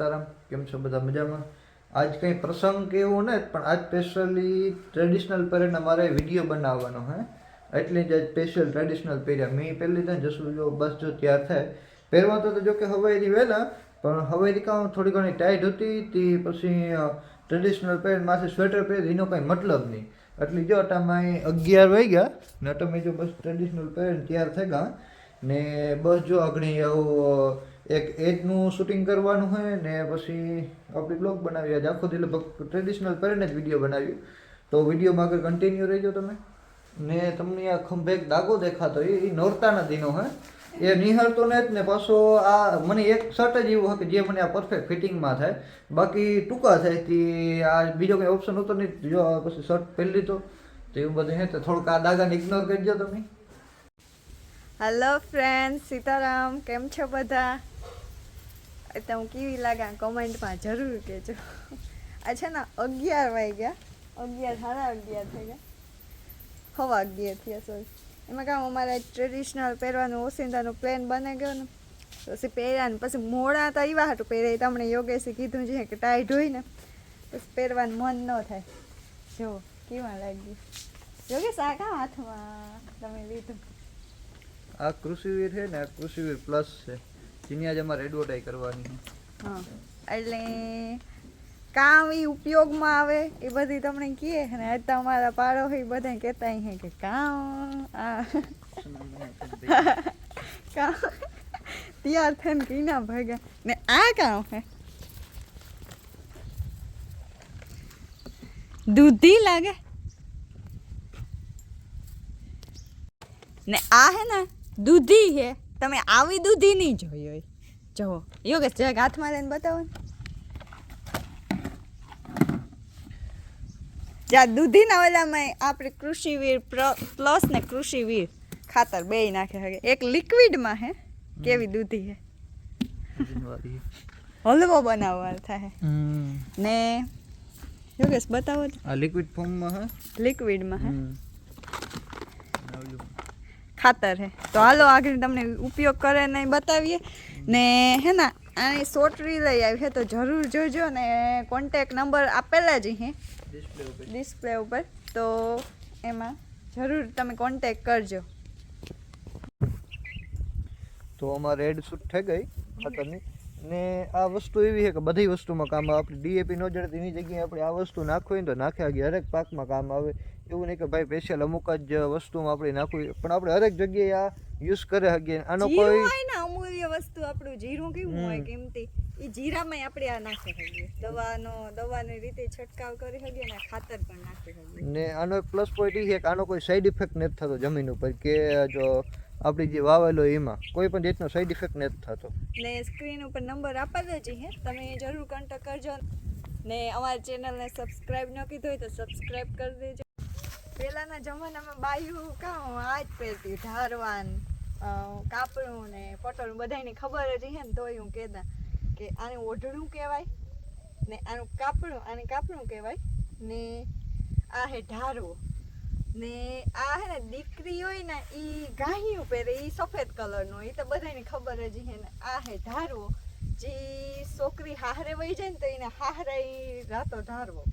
સીતારામ, કેમ છો બધા મજામાં? આજ કંઈ પ્રસંગ કે એવું ને પણ આજ સ્પેશિયલી ટ્રેડિશનલ પહેરીને મારે વીડિયો બનાવવાનો હે. એટલે જ સ્પેશિયલ ટ્રેડિશનલ પહેર્યા. મેં પહેલી તો જશું જો બસ જો તૈયાર થાય. પહેરવા તો જો કે હવાઈથી વહેલા, પણ હવાઈથી કાં થોડી ઘણી ટાઈટ હતી, તે પછી ટ્રેડિશનલ પહેર માથે સ્વેટર પહેરી, એનો કંઈ મતલબ નહીં. એટલે જો અટામાં અગિયાર વાગ્યા, ને તમે જો બસ ટ્રેડિશનલ પહેરીને તૈયાર થઈ ગયા ને બસ જો અગણી આવું એક એજનું શૂટિંગ કરવાનું હોય ને પછી આપણે બ્લોગ બનાવી આજે આખો દિલ ટ્રેડિશનલ પહેરીને જ વીડિયો બનાવ્યું તો વિડીયોમાં આગળ કન્ટિન્યુ રહેજો તમે. ને તમને આ ખંભે દાગો દેખાતો, એ નોરતાના દિનો હે. એ નિહાળતો ને જ ને પાછો આ મને એક શર્ટ જ એવું કે જે મને આ પરફેક્ટ ફિટિંગમાં થાય. બાકી ટૂંકા થાય તે આ બીજો કંઈ ઓપ્શન હતો નહીં. જો પછી શર્ટ પહેરી લીધો, તો એવું બધું હે. તો થોડુંક આ દાગાને ઇગ્નોર કરજો તમે. હેલો ફ્રેન્ડ સીતારામ, કેમ છો બધા? તમે કેવી લાગે કમેન્ટમાં? જરૂર કહેજો. આ છે ને, અગિયાર વાગ્યા. અગિયાર, સાડા અગિયાર થઈ ગયા. હવા અગિયાર થયા સોરી એમાં કામ અમારે ટ્રેડિશનલ પહેરવાનું, ઓસિંદાનો પ્લેન બને ગયો ને. પછી પહેર્યા ને, પછી મોડા તો એવા હતું પહેરે તમને યોગેશે કીધું છે કે હોય ને. પછી પહેરવાનું મન ન થાય. જો કેવા લાગ્યું. યોગેશ, આ કાં હાથમાં તમે લીધું? આ કૃષિવીર છે ને, આ કૃષિવીર પ્લસ છે. જેની આજે અમારે એડવર્ટાઈઝ કરવાની છે. એટલે કામ એ ઉપયોગમાં આવે, એ બધી તમને કહે ને આજ તમારા પાડો હોય બધા કહેતા હે કે કામ, આ. કામ. તૈયાર થઈને કીના ભાગ્યા ને આ કામ હે. દૂધી લાગે. ને આ હે ને દૂધી હે. તમે આવી દૂધી નહીં જોઈ હોય. જુઓ યોગેશ જરાક હાથમાં લઈને બતાવો જ્યાં દૂધીના ઓલામાં આપણે કૃષિવીર પ્લસ ને કૃષિવીર ખાતર બેય નાખે છે. એક લિક્વિડમાં હે કેવી દૂધી હે. હલવો બનાવવાનો થાય. ને યોગેશ બતાવો આ લિક્વિડ ફોર્મમાં હે? લિક્વિડમાં હે. ખાતર હે. તો હાલો આગળ તમને ઉપયોગ કરે ને બતાવીએ. ને હે ને આની સોટરી લઈ આવી છે તો જરૂર જોજો ને કોન્ટેક નંબર આપેલા જ હે. ડિસ્પ્લે ઉપર. ડિસ્પ્લે ઉપર. તો એમાં જરૂર તમે કોન્ટેક કરજો. તો અમારે એડ શૂટ થઈ ગઈ ખાતરની. ને આ વસ્તુ એવી છે કે બધી વસ્તુમાં કામ આવે. આપણે ડીએપી ન જડતી એની જગ્યાએ આપણે આ વસ્તુ નાખવી તો નાખ્યા ગયા હરેક પાકમાં કામ આવે. એવું નહીં કે ભાઈ સ્પેશિયલ અમુક જ વસ્તુમાં આપણે નાખવું પણ આપણે હરેક જગ્યાએ આ યુઝ કરે શકીએ. આનો કોઈ હોય ને અમૂલ્ય વસ્તુ આપણું જીરું કેવું હોય. કિંમતી એ જીરામાં આપણે આ નાખી શકીએ. દવાનો દવાની રીતે છંટકાવ કરી શકીએ અને ખાતર પણ નાખી શકીએ. ને આનો એક પ્લસ પોઈન્ટ એ છે કે આનો કોઈ સાઈડ ઇફેક્ટ નથી થતો જમીન ઉપર કે જો આપણી જે વાવેલો એમાં. કોઈ પણ જાતનો સાઈડ ઇફેક્ટ નથી થતો. ને સ્ક્રીન ઉપર નંબર આપેલો જ હે. તમે જરૂર કોન્ટેક્ટ કરજો. ને અમારી ચેનલને સબસ્ક્રાઇબ ન કીધું હોય તો સબસ્ક્રાઇબ કરી દેજો. પહેલાંના જમાનામાં બાયું કાં આ જ પહેરતી ધારવાન કાપડું ને પટોળું બધાને ખબર જ હે ને તોય હું કહેતા કે આને ઓઢણું કહેવાય ને આનું કાપડું, આને કાપડું કહેવાય ને આ હે ઢારવો ને આ હે ને દીકરી હોય ને એ ગાહિયું પહેરે એ સફેદ કલરનું એ તો બધાને ખબર જ હે ને આ હે ધારવો જે છોકરી હાહરે વહી જાય ને તો એને હાહરે એ રાતો ધારવો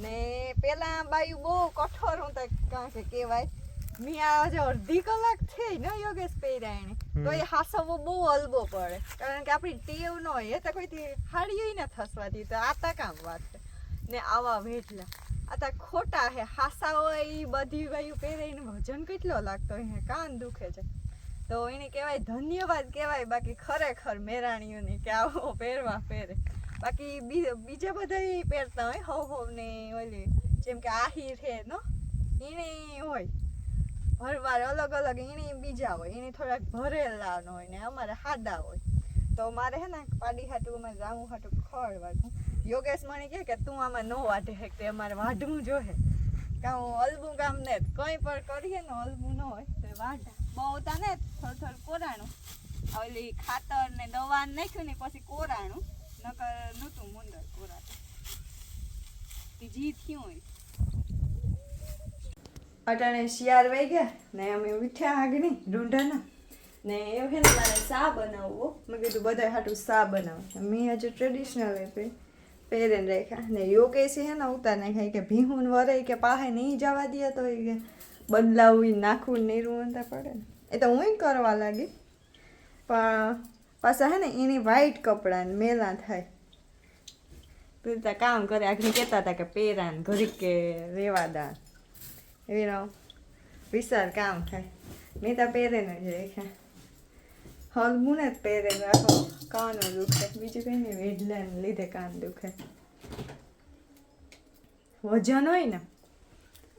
ને પેલા બાયું બહુ કઠોર હું તો કાં કે કહેવાય. મેં આજે અડધી કલાક થઈ ને યોગેશ પહેર્યા એને તો એ હાસવો બહુ હલવો પડે. કારણ કે આપણી ટેવ ન હોય તો કોઈથી હાડીઓ ન થસવાથી. તો આતા કામ વાત. ને આવા વેઠલા આ તા ખોટા હે. હાસા હોય એ બધી વાયુ પહેરે એનું વજન કેટલો લાગતો હે? કાન દુખે છે. તો એને કહેવાય ધન્યવાદ કહેવાય. બાકી ખરેખર મેરાણીઓને કે આવો પહેરવા પહેરે. બાકી બીજા બધા પહેરતા હોય, હવ હવ ને ઓલી, જેમ કે આહીર છે, નો? એને હોય. ભરવાર અલગ અલગ એને બીજા હોય એને થોડાક ભરેલા હોય ને અમારે હાડા હોય. તો મારે હે ને પાડી હાટું અમારે રામું હાટું ખડ વાટું યોગેશ મને કહે કે, તું આમાં ન વાટે હે, તે અમારે વાઢવું જોહે. કાં હું અલબું કામ ને કંઈ પણ કરીએ ને અલબું ન હોય, તો વાઢા. બહુ તા ને થોડું થોડું કોરાણું. ઓલી ખાતર ને દવા નાખ્યું ને પછી કોરાણું. નકર નહોતું મુંદર કોરાતું જી થયું હોય. અટાણે શિયાર વહી ગયા ને અમે ઉઠ્યા આગળ રૂંઢાના ને એવું છે ને મારે સા બનાવવો. મેં કીધું બધા હાટું સા બનાવો. મેં હજુ ટ્રેડિશનલ એ પહેરેને રાખ્યા. ને યોગેશી હે ને ઉતાર નાખ્યા કે ભીહું વરે કે પાહે નહીં જવા દે તો એ બદલાવું નાખવું નહીં તો પડે ને. એ તો હું કરવા લાગી. પણ પાછા હે ને, એની વ્હાઈટ કપડાં મેલા થાય. તો કામ કરે, આગળ કહેતા હતા કે પહેરા ને ઘડીક કે રેવા દા. એવી નો વિશાળ કામ થાય. મેં તો પહેરે ને જ રાખ્યા. હલમું ને જ પહેરે આખો કાનો દુખે બીજું કંઈ નહીં વેઢલાને લીધે કાન દુખે. વજન હોય ને,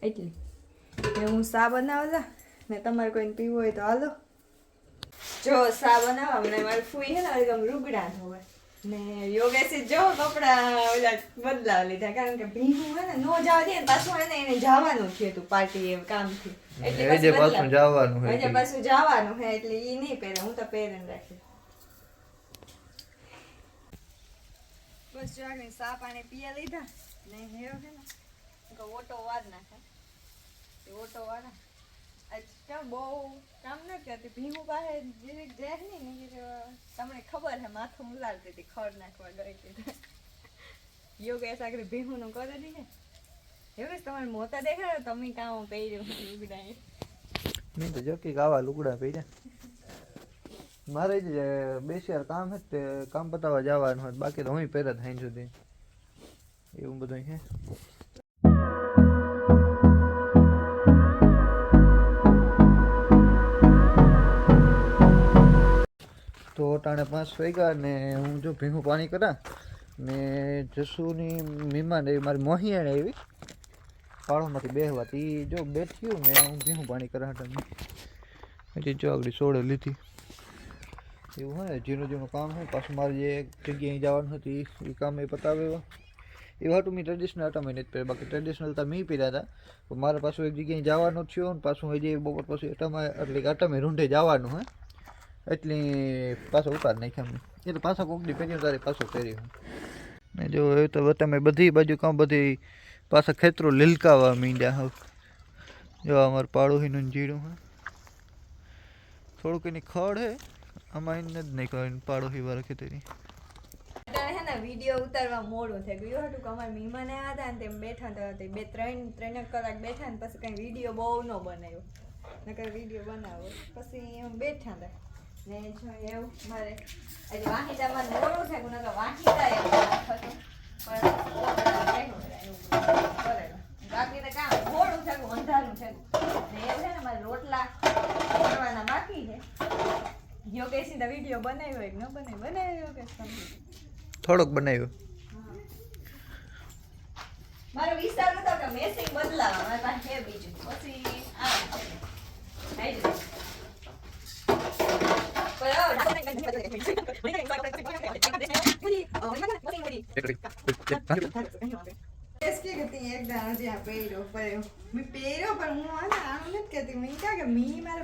એટલી. હું સા બનાવલા ને તમારે કોઈને પીવું હોય તો હાલો. જો સા બનાવવા મને મારી ફૂઈ હે ને એકદમ રૂગડા હોય. ને યોગેશી જો કપડા ઓલા બદલાવ લીધા કારણ કે ભીનું હે ને નો જવા દે ને પાછું એને એને જવાનું થયું હતું પાર્ટી એ કામથી. એટલે એ જે પાછું જવાનું હે હજે. પાછું જવાનું હે એટલે ઈ નહીં પહેરે હું તો પહેરીને રાખી બસ જો આગળ સા પાણી પીયા લીધા. ને હેરો છે ને ઓટો વાર નાખે. ઓટો વાળા. આજ કેમ બહુ કામ ન કરતી ભીમું પાસે જીરીક જાય નહીં ને ઈ તો તમને ખબર હે માથું મુલાડતી હતી ખડ નાખવા ગઈ હતી યોગેશ આગળ ભીમુંનું કરે નહીં હે યોગેશ તમારે મોતા દેખાડો તમે કામ પહેર્યું ઉગડાય મેં તો જો કે આવા લુગડા પહેર્યા. મારે જ બે ચાર કામ હે તે કામ પતાવવા જવાનું હોય બાકી તો હું પહેરા થાય સુધી. એવું બધું છે તો ટાણે પાંચ વાગ્યા ને હું જો ભીંગું પાણી કરા ને જસુની મહેમાન એવી મારી મોહિયાણી એવી પાળોમાંથી બેહવાતી જો બેઠ્યું ને હું ભીંગું પાણી કરા એટલે જો આગળ સોડે લીધી. એવું હોય ઝીણું ઝીણું કામ હોય, પાછું મારે જે જગ્યાએ જવાનું હતું એ- કામ એ પતાવે એવા. હતું મેં ટ્રેડિશનલ હતા, મેં નથી પહેર્યા, બાકી ટ્રેડિશનલ તો મેં પહેર્યા હતા. પણ મારે પાછું એક જગ્યાએ જવાનું થયું ને પાછું હજી બપોર પછી અટામાં એટલે કે અટમે રૂંઢે જવાનું હે. એટલે પાછો ઉતાર નાખ્યા એટલે પાછા કોકડી પહેર્યું તારે પાછો પહેર્યું. ને જો એ તો તમે બધી બાજુ કામ બધી પાછા ખેતરો લીલકાવા મીંડ્યા હવે જો અમારું પાડોશીનું જીડું હા. થોડુંક એની ખડ હે, આમાં એને જ નહીં કહ્યું પાડોશી વાળા ખેતરી. હે ને વીડિયો ઉતારવા મોડું થઈ ગયું. હતું કે અમારા મહેમાન આવ્યા હતા ને તેમ બેઠા હતા, તે બે ત્રણ ત્રણ કલાક બેઠા ને પછી કઈ વીડિયો બહુ ન બનાવ્યો. નકર વીડિયો બનાવો. પછી એમ બેઠા હતા. ને જો એવું મારે એટલે વાહિદામાં મોડું થઈ ગયું નકર વાહિદા એમ પણ એવું. બાકી તો કામ મોડું થયું અંધારું ને એવું છે ને મારે રોટલા કરવાના બાકી છે. યોગેશની વીડિયો બનાવ્યો એક ન બનાવ્યો બનાવ્યો યોગેશ થોડોક બનાવ્યો. મારો વિચાર હતો કે મેસિંગ બદલાવા મારા પાસે છે બીજું. પછી આ આવી લો.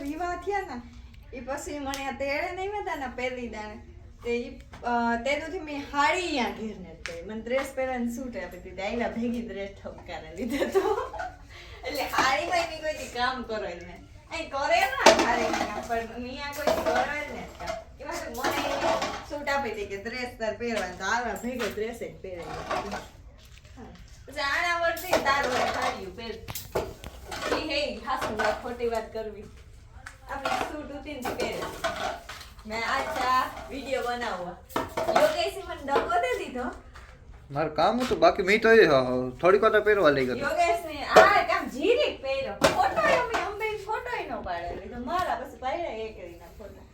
વિવાહ થયા ને એ પછી મને તેડે નહીં હતા ને પહેલી દાડે તે ઈ, મેં હાડી આ ઘેર ને મને ડ્રેસ પહેરવાની સૂટ આપી હતી દાયલા ભેગી ડ્રેસ ઠપકારે લીધો તો એટલે હાડીમાં એની કોઈ કામ કરો નહીં અહીં કરે ના હાડીમાં પણ અહીંયા આ કોઈ કરે કામ એમાં તો મને સૂટ આપી કે ડ્રેસ તાર પહેરવાનું તો આવા ભેગો ડ્રેસ જ પહેરાવી હા. પછી આના તારું હાડિયું પહેર. ઈ હે હાસુ ખોટી વાત કરવી. આપણે સૂટ ઉતીને પહેરે. મેં આજ આ વીડિયો બનાવવા યોગેશી મને ડકો દે દીધો. મારું કામ હતું બાકી મેં તો એ થોડીક વાર પહેરવા લઈ ગયો યોગેશ ને આ કામ જીરીક પહેર્યો. ફોટો અમે ફોટો નો પાડેલી તો મારા પછી પાડ્યા એક રીના ફોટા.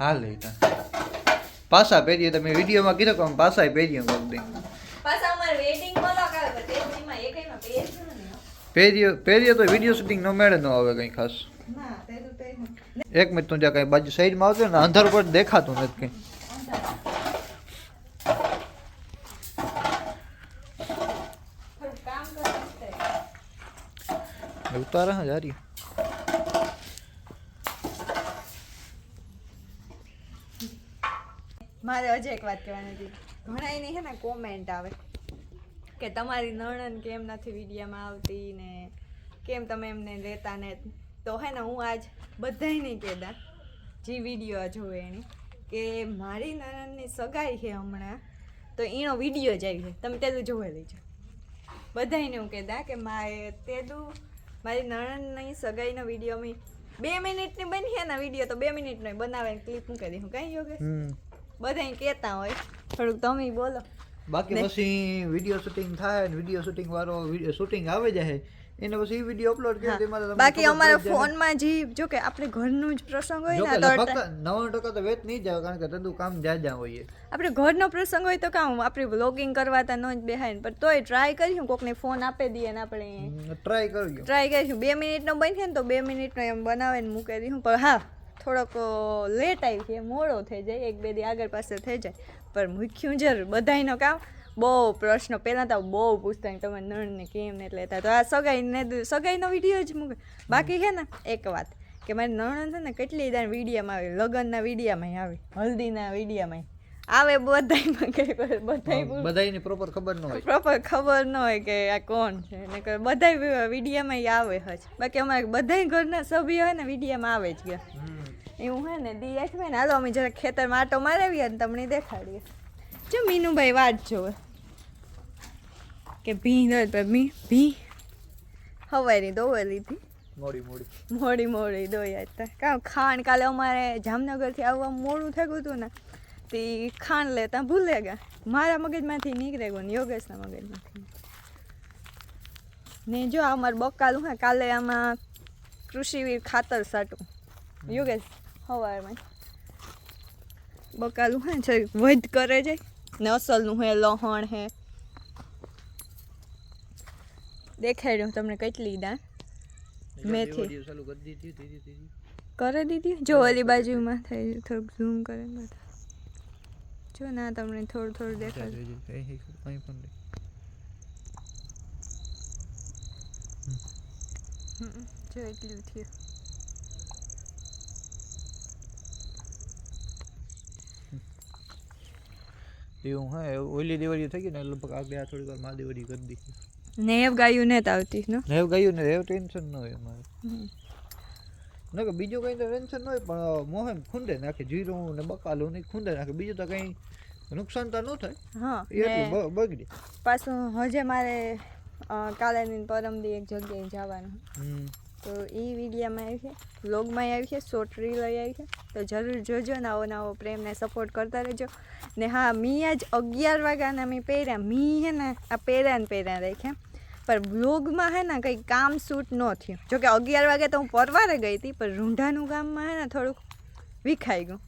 હાલ લેતા પાસા પહેરીએ તમે વિડીયોમાં કીધું કે પાસા પહેરીએ કોક દી. પાછા અમારે વેડિંગ પણ તે એમાં એકઈમાં પહેરશું ને પહેરીએ પહેરીએ તો વીડિયો શૂટિંગ નો મેળે ન આવે કંઈ ખાસ. એક મિનિટ તું જ્યાં કંઈ બાજુ સાઈડમાં આવતો ને અંધાર પર દેખાતું નથી કંઈ. થોડું કામ કરવું ઉતારા હા જારી મારે હજી એક વાત કહેવાની હતી. ઘણા એની છે ને કોમેન્ટ આવે કે તમારી નણન કેમ નથી વિડીયામાં આવતી ને કેમ તમે એમને લેતા ને તો હે ને હું આજ બધાય નહીં કહેતા, જે વીડિયો જોવે એની, કે મારી નણનની સગાઈ છે હમણાં, તો એનો વીડિયો જ આવી છે તમે તેલું જોઈ લેજો બધાને હું કહેતા કે મારે તેલું મારી નણંદની સગાઈનો વીડિયો મેં બે મિનિટની બની છે ને વીડિયો, તો બે મિનિટનો બનાવે ક્લિપ મૂકી દઉં કાંઈ યોગેશ બધાય કહેતા હોય. થોડુંક તમે બોલો. બાકી પછી વીડિયો શૂટિંગ થાય ને વીડિયો શૂટિંગ વાળો શૂટિંગ આવે જાય એને પછી વીડિયો અપલોડ કરી હા. તેમાં બાકી અમારે અમારા માં જ જાય. ફોનમાં જે જો કે આપણે ઘરનું જ પ્રસંગ હોય ને તો નવ્વાણું ટકા તો વેચ નહીં જાવ કારણ કે ધંધું કામ જ્યાં જ્યાં હોઈએ. આપણે ઘરનો પ્રસંગ હોય તો કામ આપણે વ્લોગિંગ કરવા તા ન જ બેહાય ને પણ તોય ટ્રાય કરીશું કોકને ફોન આપી દઈએ ને આપણે. ટ્રાય કરીશું ટ્રાય કરીશું. બે મિનિટનો બનશે ને તો બે મિનિટનો એમ બનાવીને મૂકી દઈશું. પણ હા થોડોક લેટ આવી છે મોડો થઈ જાય એક બે દી આગળ પાસે થઈ જાય. પણ મૂક્યું જરૂર બધાયનો કામ. બહુ પ્રશ્નો પહેલાં તો બહુ પૂછતા કે તમે નણને કેમ ને એટલે તો આ સગાઈને સગાઈનો વીડિયો જ મૂકે. બાકી છે ને એક વાત કે મારી નણંદ છે ને કેટલી દાન વિડીયામાં આવી લગ્નના વિડીયામાં આવી હલ્દીના વિડીયામાં આવે બધાયમાં કઈ બધાય બધાયની પ્રોપર ખબર ન હોય. પ્રોપર ખબર ન હોય કે આ કોણ છે. ને બધા વિડીયામાં આવે હજ. બાકી અમારે બધાય ઘરના સભ્યો હોય ને વિડીયામાં આવે જ ગયા. એવું હોય ને દી આઠ ને હાલો અમે જરા ખેતરમાં આટો મારાવીએ અને તમને દેખાડીએ. જો મીનુભાઈ વાત જોવે. કે ભી ન મી ભી હવારી દોવે લીધી. મોડી મોડી. મોડી મોડી દોઈ હતા કાં ખાંડ કાલે અમારે જામનગરથી આવવા મોડું થયું હતું ને તે ખાંડ લેતા ભૂલે ગયા. મારા મગજમાંથી નીકળે ગયું ને યોગેશના મગજમાંથી. ને જો અમારે અમારું બકાલું હા કાલે આમાં કૃષિવીર ખાતર સાટું. યોગેશ સવારમાં બકાલું હે છે વધ કરે છે. ને અસલનું હે લહણ હે. દેખાડ્યું તમને કેટલી દા મેથી. કરી દીધી જો ઓલી બાજુમાં થઈ થોડુંક ઝૂમ કરે બધા. જો ના તમને થોડું થોડું. હમ, જો એટલું થયું. એવું હા ઓલી દેવડી થઈ ગઈ ને લગભગ આગળ આ થોડીક વાર મહાદેવડી કરી દીધી. નેવ ગાયું ને આવતી નો રેવ ગાયું ને રેવ ટેન્શન ન હોય અમારે. ના કે બીજું કંઈ તો ટેન્શન ન હોય પણ મોહન ખૂંદે નાખે જીરું ને બકાલું ને ખૂંદે નાખે. બીજું તો કંઈ નુકસાન તો ન થાય. હા એટલું બગડી. પાછું હજે મારે કાલે પરમ પરમદી એક જગ્યાએ જવાનું. તો એ વિડીયામાં આવી છે. વ્લોગમાં આવી છે શોર્ટ રીલ આવી છે. તો જરૂર જોજો, નવો નવો પ્રેમને સપોર્ટ કરતા રહેજો. ને હા, મી આજ અગિયાર વાગ્યાના મેં પહેર્યા. મી હે ને, આ પહેર્યા ને પહેર્યા રાખ્યા પણ વ્લોગમાં હે ને કંઈ કામ શૂટ ન થયું. જોકે અગિયાર વાગે તો હું પરવારે ગઈ હતી, પણ રૂંઢાનું ગામમાં હે ને થોડુંક વિખાઈ ગયું.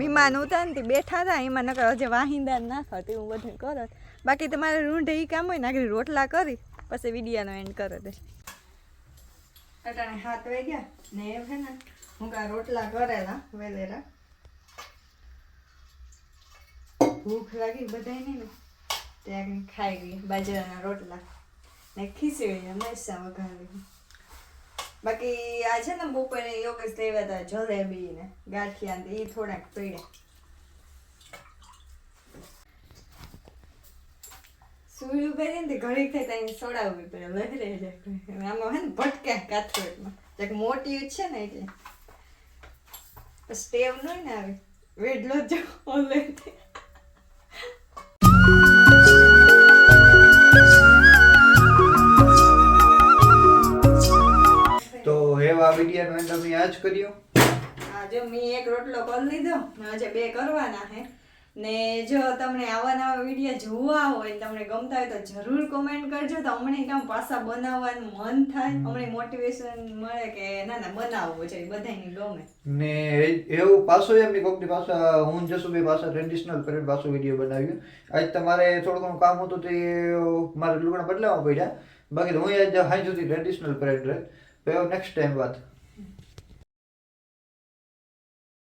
મીમાન ઉતાર ને બેઠા હતા, એમાં નકર હજે વાહિંદા ના થતી, હું બધું કરત બાકી તમારે રૂંઢે એ કામ હોય ને, આગળ રોટલા કરી, પછી વિડીયાનો એન્ડ કરે દે અટાણે હાથ વાગ્યા ને એમ છે ને, હું કાં રોટલા કરેલા વેલેરા. ભૂખ લાગી બધાય ને ત્યાં ખાઈ ગઈ બાજરાના રોટલા. ને ખીચડી ને હમેશા વઘારી બાકી આ છે ને બપોરે યોગેશ લેવા હતા જલેબી ને ગાંઠિયા એ થોડાક પડ્યા. સુઈ ઊભી ને તે ઘડીક થાય ત્યાં સડાવવી પડે લહેરે આમાં હે ને ભટકે કાથરોટમાં જાક મોટી છે ને એટલે સ્ટેવ નહીં ને આવે વેડલો જ ઓલે તો એવા વિડીયોનો એન્ડ અમે આ જ કર્યો. હા જો મેં એક રોટલો કરી લીધો. હજે બે કરવાના હે. ને જો તમને આવા નવા વીડિયો જોવા હોય તમને ગમતા હોય તો જરૂર કોમેન્ટ કરજો. તો હમણાં કામ પાછા બનાવવાનું મન થાય? હમણાં મોટિવેશન મળે કે ના ના બનાવવું છે બધાને ગમે. ને એવું પાછો એમની કોકની પાછા હું જસુભાઈ પાછા ટ્રેડિશનલ કરીને પાછો વીડિયો બનાવ્યો. આજ તમારે થોડું ઘણું કામ હતું તે મારે લુગડા બદલાવવા પડ્યા. બાકી હું આજ હાઈ સુધી ટ્રેડિશનલ પરેડ રહે તો નેક્સ્ટ ટાઈમ વાત.